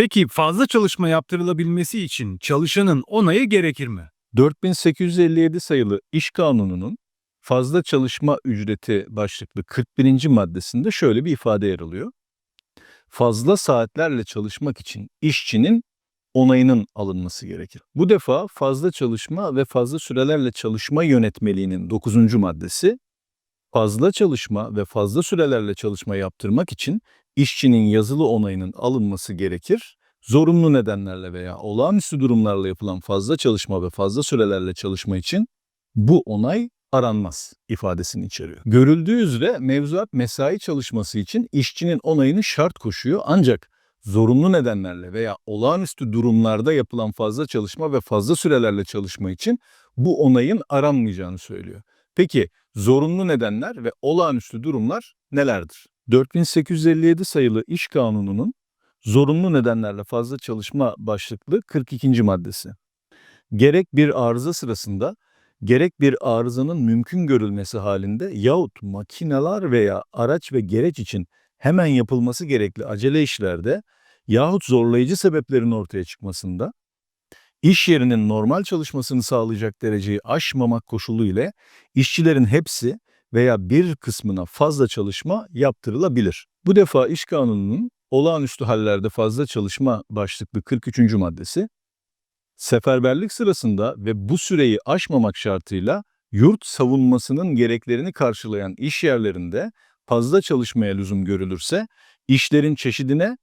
Peki fazla çalışma yaptırılabilmesi için çalışanın onayı gerekir mi? 4857 sayılı İş Kanunu'nun fazla çalışma ücreti başlıklı 41. maddesinde şöyle bir ifade yer alıyor. Fazla saatlerle çalışmak için işçinin onayının alınması gerekir. Bu defa fazla çalışma ve fazla sürelerle çalışma yönetmeliğinin 9. maddesi fazla çalışma ve fazla sürelerle çalışma yaptırmak için işçinin yazılı onayının alınması gerekir. Zorunlu nedenlerle veya olağanüstü durumlarla yapılan fazla çalışma ve fazla sürelerle çalışma için bu onay aranmaz ifadesini içeriyor. Görüldüğü üzere mevzuat mesai çalışması için işçinin onayını şart koşuyor ancak zorunlu nedenlerle veya olağanüstü durumlarda yapılan fazla çalışma ve fazla sürelerle çalışma için bu onayın aranmayacağını söylüyor. Peki zorunlu nedenler ve olağanüstü durumlar nelerdir? 4857 sayılı İş Kanunu'nun zorunlu nedenlerle fazla çalışma başlıklı 42. maddesi. Gerek bir arıza sırasında gerek bir arızanın mümkün görülmesi halinde yahut makineler veya araç ve gereç için hemen yapılması gerekli acele işlerde yahut zorlayıcı sebeplerin ortaya çıkmasında iş yerinin normal çalışmasını sağlayacak dereceyi aşmamak koşulu ile işçilerin hepsi veya bir kısmına fazla çalışma yaptırılabilir. Bu defa iş kanununun olağanüstü hallerde fazla çalışma başlıklı 43. maddesi seferberlik sırasında ve bu süreyi aşmamak şartıyla yurt savunmasının gereklerini karşılayan iş yerlerinde fazla çalışmaya lüzum görülürse işlerin çeşidine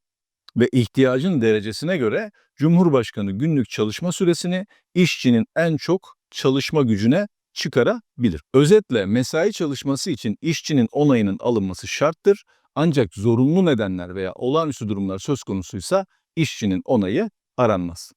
ve ihtiyacın derecesine göre Cumhurbaşkanı günlük çalışma süresini işçinin en çok çalışma gücüne çıkarabilir. Özetle mesai çalışması için işçinin onayının alınması şarttır. Ancak zorunlu nedenler veya olağanüstü durumlar söz konusuysa işçinin onayı aranmaz.